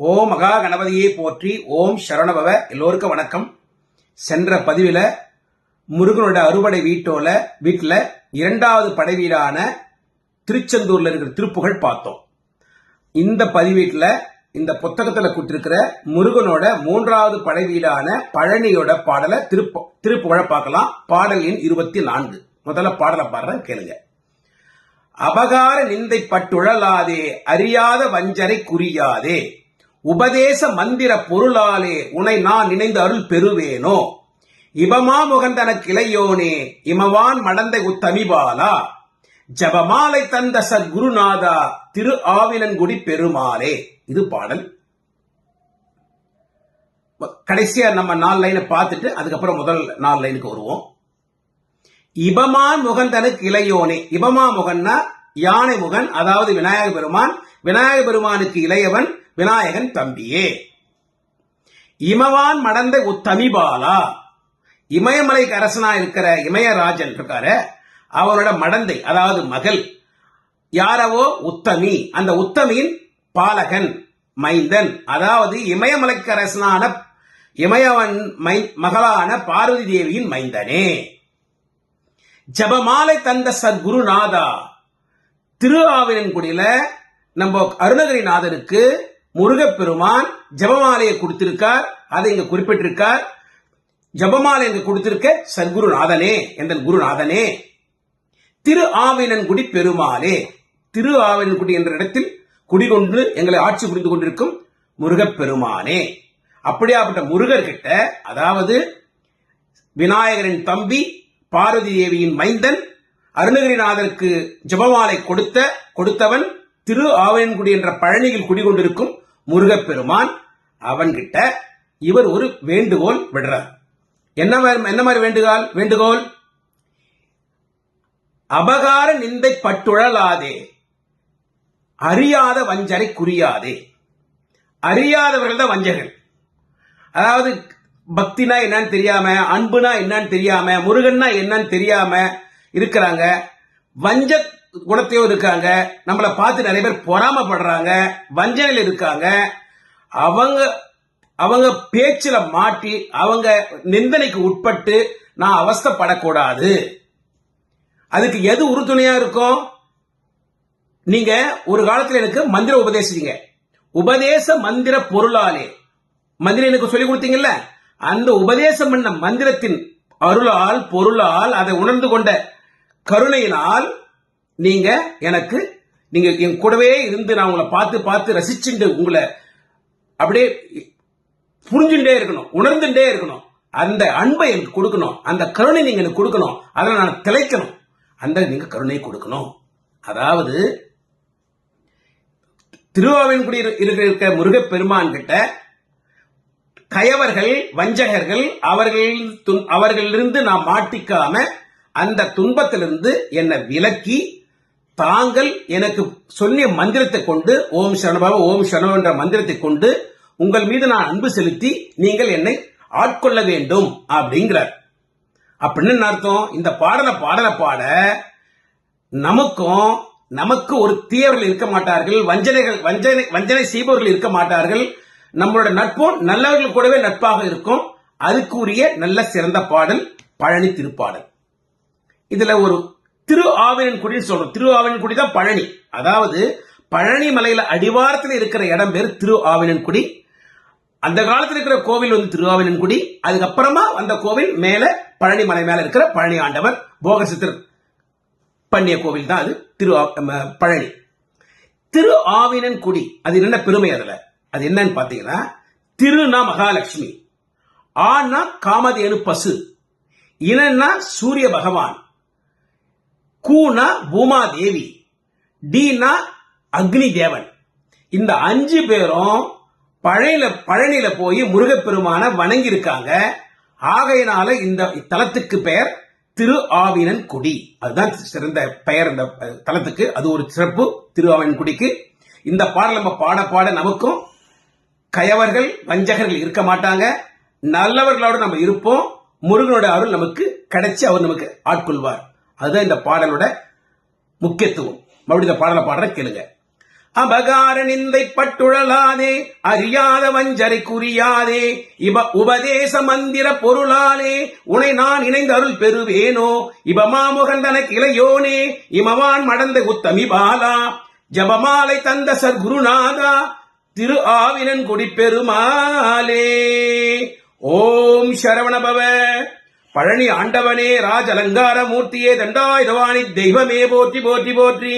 ஓம் மகா கணபதியை போற்றி ஓம் சரணபவ எல்லோருக்கும் வணக்கம். சென்ற பதிவில் முருகனோட அறுபடை வீட்டோல வீட்டில் இரண்டாவது படை வீடான திருச்செந்தூரில் இருக்கிற திருப்புகழ் பார்த்தோம். இந்த பதிவீட்டில் இந்த புத்தகத்தில் கொடுத்திருக்கிற முருகனோட மூன்றாவது படை வீடான பழனியோட பாடலை திருப்பு திருப்புகழ பார்க்கலாம். பாடல் எண் இருபத்தி நான்கு. முதல்ல பாடலை பாடுறேன் கேளுங்க. அபகார நிந்தை பட்டுழலாதே அறியாத வஞ்சரை குறியாதே. உபதேச மந்திர பொருளாலே உனை நான் நினைந்து அருள் பெறுவேனோ? இவமா முகந்தன கிளையோனே இமவான் மடந்தை உத்தமிபாலா ஜபமாலை தந்த சத்குருநாதா திரு ஆவினன்குடி பெருமாளே. இது பாடல். கடைசியா நம்ம நாலு லைனை பார்த்துட்டு அதுக்கப்புறம் முதல் நாலு லைனுக்கு வருவோம். இபமான் முகந்தனுக்கு இளையோனே இபமா முகன்னா யானை முகன் அதாவது விநாயக பெருமான். விநாயக பெருமானுக்கு இளையவன் விநாயகன் தம்பியே. இமவான் மடந்த உத்தமிபாலா. இமயமலைக்கு அரசனா இருக்கிற இமயராஜன் இருக்காரு. அவரோட மடந்தை அதாவது மகள் யாரவோ? உத்தமி. அந்த உத்தமியின் பாலகன் மைந்தன். அதாவது இமயமலைக்கு அரசனான இமயவன் மை- மகளான பார்வதி தேவியின் மைந்தனே. ஜபமாலை தந்த சத்குருநாதா. திரு ஆவினன்குடியில நம்ம அருணகிரிநாதருக்கு முருகப்பெருமான் ஜபமாலையை கொடுத்திருக்கார் அதை இங்க குறிப்பிட்டிருக்கார். ஜபமாலை என்று கொடுத்திருக்க சத்குருநாதனே என்ற குருநாதனே. திரு ஆவினன்குடி பெருமாளே திரு ஆவினன்குடி என்ற இடத்தில் குடிகொண்டு எங்களை ஆட்சி புரிந்து கொண்டிருக்கும் முருகப்பெருமானே. அப்படியாப்பட்ட முருகர்கிட்ட அதாவது விநாயகரின் தம்பி பார்வதி தேவியின் மைந்தன் அருணகிரிநாதருக்கு ஜபமாலை கொடுத்த கொடுத்தவன் திரு ஆவையன்குடி என்ற பழனியில் குடிகொண்டிருக்கும் முருகப்பெருமான் அவன்கிட்ட இவர் ஒரு வேண்டுகோள் விடுறார். என்ன என்ன மாதிரி வேண்டுகோள் வேண்டுகோள்? அபகார நிந்தை பட்டுழலாதே அறியாத வஞ்சரை குறியாதே. அறியாதவர்கள் தான் வஞ்சகர்கள். அதாவது பக்தினா என்னன்னு தெரியாம அன்புனா என்னன்னு தெரியாம முருகன்னா என்னன்னு தெரியாம இருக்கிறாங்க. வஞ்ச குணத்தையும் இருக்காங்க. நம்மளை பார்த்து நிறைய பேர் பொறாமப்படுறாங்க. வஞ்சனையில் இருக்காங்க. அவங்க அவங்க பேச்சுல மாட்டி அவங்க நிந்தனைக்கு உட்பட்டு நான் அவஸ்தைப்படக்கூடாது. அதுக்கு எது உறுதுணையா இருக்கும்? நீங்க ஒரு காலத்துல எனக்கு மந்திர உபதேசிங்க. உபதேச மந்திர பொருளாலே. மந்திரம் எனக்கு சொல்லி கொடுத்தீங்கல்ல? அந்த உபதேசம் பண்ண மந்திரத்தின் அருளால் பொருளால் அதை உணர்ந்து கொண்ட கருணையினால் நீங்க எனக்கு நீங்க என் கூடவே இருந்து நான் உங்களை பார்த்து பார்த்து ரசிச்சுண்டு உங்களை அப்படியே புரிஞ்சுட்டே இருக்கணும் உணர்ந்துட்டே இருக்கணும். அந்த அன்பை எனக்கு கொடுக்கணும் அந்த கருணை நீங்க எனக்கு கொடுக்கணும் அதில் நான் திளைக்கணும். அந்த நீங்க கருணை கொடுக்கணும். அதாவது திருவாவின்குடி இருக்கிற இருக்க முருகப்பெருமான் கிட்ட கயவர்கள் வஞ்சகர்கள் அவர்கள் அவர்களிலிருந்து நான் மாட்டிக்காம அந்த துன்பத்திலிருந்து என்னை விலக்கி தாங்கள் எனக்கு சொல்லிய மந்திரத்தை கொண்டு ஓம் சரணபாபா ஓம் சரணம் என்ற மந்திரத்தை கொண்டு உங்கள் மீது நான் அன்பு செலுத்தி நீங்கள் என்னை ஆட்கொள்ள வேண்டும் அப்படிங்கிறார். அப்படின்னு என்ன அர்த்தம்? இந்த பாடலை பாடலை பாட நமக்கும் நமக்கு ஒரு தீயவர்கள் இருக்க மாட்டார்கள் வஞ்சனைகள் வஞ்சனை வஞ்சனை செய்பவர்கள் இருக்க மாட்டார்கள். நம்மளோட நட்பும் நல்லவர்கள் கூடவே நட்பாக இருக்கும். அதுக்குரிய நல்ல சிறந்த பாடல் பழனி திருப்பாடல். இதுல ஒரு திரு ஆவினன்குடி சொல்றோம். திரு ஆவினன்குடி தான் பழனி. அதாவது பழனி மலையில அடிவாரத்தில் இருக்கிற இடம் பேர் திரு ஆவினன்குடி அந்த காலத்தில் இருக்கிற கோவில் வந்து திருவாவினன்குடி அதுக்கப்புறமா அந்த கோவில் மேல பழனி மலை மேல இருக்கிற பழனி ஆண்டவர் போகசித்தர் பண்ணிய கோவில் தான் அது திரு பழனி. திரு ஆவினன்குடி அது என்ன பெருமை அதுல? அது என்னன்னு பாத்தீங்கன்னா திருனா மகாலட்சுமி ஆனா காமதேனு பசு இனன்னா சூரிய பகவான். கூனா பூமாதேவி டீனா அக்னி தேவன் இந்த அஞ்சு பேரும் பழையில பழனியில போய் முருகப்பெருமான வணங்கி இருக்காங்க ஆகையினால இந்த தலத்துக்கு பெயர் திரு ஆவினன் குடி. அதுதான் சிறந்த பெயர் இந்த தலத்துக்கு. அது ஒரு சிறப்பு திரு ஆவினன் குடிக்கு. இந்த பாடல் நம்ம பாட பாட நமக்கும் கயவர்கள் வஞ்சகர்கள் இருக்க மாட்டாங்க. நல்லவர்களோடு நம்ம இருப்போம். முருகனோட அருள் நமக்கு கிடைச்சி அவர் நமக்கு ஆட்கொள்வார். அதுதான் இந்த பாடலோட முக்கியத்துவம். மறுபடியும் இந்த பாடலை பாடுற கேளுங்க. அபகார நிந்தை பட்டுழலாதே அறியாத வஞ்சரை குறியாதே இப உபதேச மந்திர பொருளாலே உனை நான் இணைந்து அருள் பெறுவேனோ இப மாமுகந்தன கிளையோனே இமவான் மடந்த உத்தமி பாலா ஜபமாலை தந்த சர்க்குருநாதா திரு ஆவினன் குடி பெருமாலே ஓம் சரவணபவ. பழனி ஆண்டவனே ராஜ அலங்கார மூர்த்தியே தண்டாயுதவாணி தெய்வமே போற்றி போற்றி போற்றி.